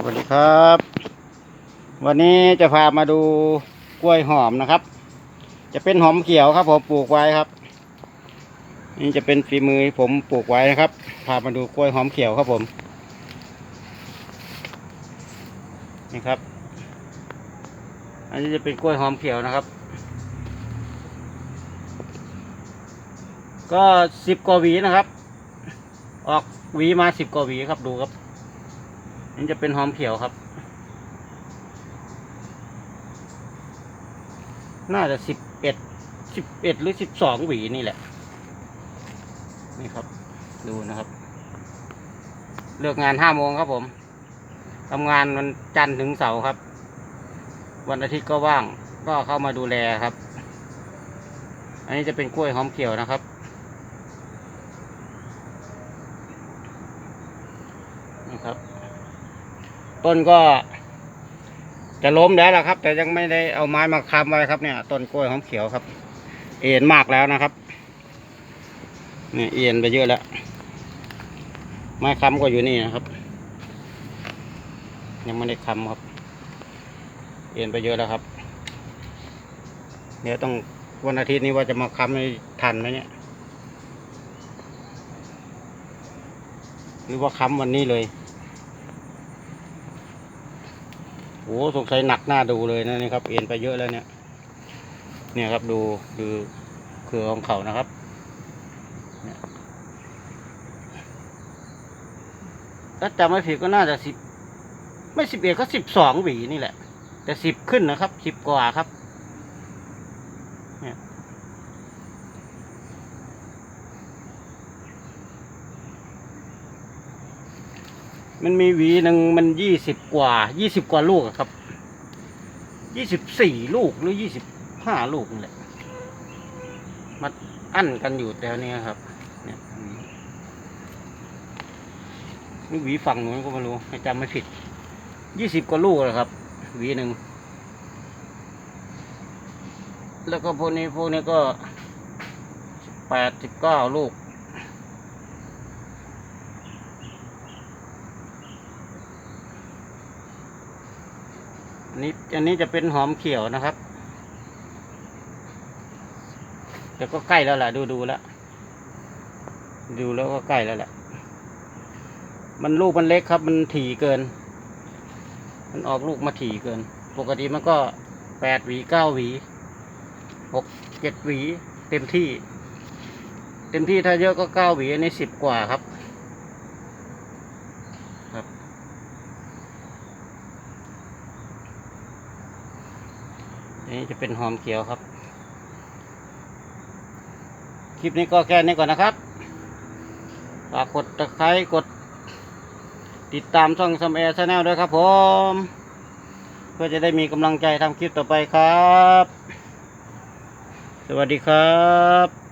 สวัสดีครับ วันนี้จะพามาดูกล้วยหอมนะครับ จะเป็นหอมเขียวครับผมปลูกไว้ครับ นี่จะเป็นฝีมือผมปลูกไว้นะครับ พามาดูกล้วยหอมเขียวครับผม นี่ครับ อันนี้จะเป็นกล้วยหอมเขียวนะครับ ก็สิบกว่าหวีนะครับ ออกหวีมาสิบกว่าหวีครับดูครับ นี่จะเป็นหอมเขียวครับ น่าจะสิบเอ็ดสิบเอ็ดหรือสิบสองหวีนี่แหละ นี่ครับ ดูนะครับ เลิกงานห้าโมงครับผมทำงานวันจันทร์ถึงเสาร์ครับ วันอาทิตย์ก็ว่าง ก็เข้ามาดูแลครับ อันนี้จะเป็นกล้วยหอมเขียวนะครับนี่ครับ ต้นก็จะล้มแล้วล่ะครับ แต่ยังไม่ได้เอาไม้มาค้ำไว้ครับเนี่ยต้นกล้วยหอมเขียวครับ เอ็นมากแล้วนะครับเนี่ยเอ็นไปเยอะแล้ว ไม้ค้ำก็อยู่นี่นะครับ ยังไม่ได้ค้ำครับ เอ็นไปเยอะแล้วครับเดี๋ยวต้องวันอาทิตย์นี้ว่าจะมาค้ำให้ทันไหมเนี่ย หรือว่าค้ำวันนี้เลย โอ้สงสัยหนักหน้าดูเลยนะนี่ครับ เอ็นไปเยอะแล้วเนี่ย เนี่ยครับดูดูเครือของเขานะครับเนี่ยถ้าจำไม่ผิดก็น่าจะสิบไม่สิบเอ็ดก็สิบสองหวีนี่แหละ แต่สิบขึ้นนะครับสิบกว่าครับ เนี่ย มันมีหวีหนึ่งมันยี่สิบกว่ายี่สิบกว่าลูกอะครับยี่สิบสี่ลูกหรือยี่สิบห้าลูกนี่แหละมาอั้นกันอยู่แถวนี้ครับ เนี่ยนี่หวีฝั่งนู้นก็ไม่รู้จำไม่ผิดยี่สิบกว่าลูกเลยครับหวีหนึ่งแล้วก็พวกนี้พวกนี้ก็แปดสิบเก้าลูก นี้อันนี้จะเป็นหอมเขียวนะครับแต่ก็ใกล้แล้วแหละดูดูแล้วดูแล้วก็ใกล้แล้วแหละมันลูกมันเล็กครับ มันถี่เกิน มันออกลูกมาถี่เกิน ปกติมันก็แปดหวีเก้าหวีหกเจ็ดหวี เต็มที่ เต็มที่ถ้าเยอะก็เก้าหวีอันนี้สิบกว่าครับ ครับ อัน นี่จะเป็นหอมเขียวครับ คลิปนี้ก็แค่นี้ก่อนนะครับฝากกดตะไคร้กด ติดตามช่องซัมแอร์ชาแนลด้วยครับผม เพื่อจะได้มีกำลังใจทำคลิปต่อไปครับ สวัสดีครับ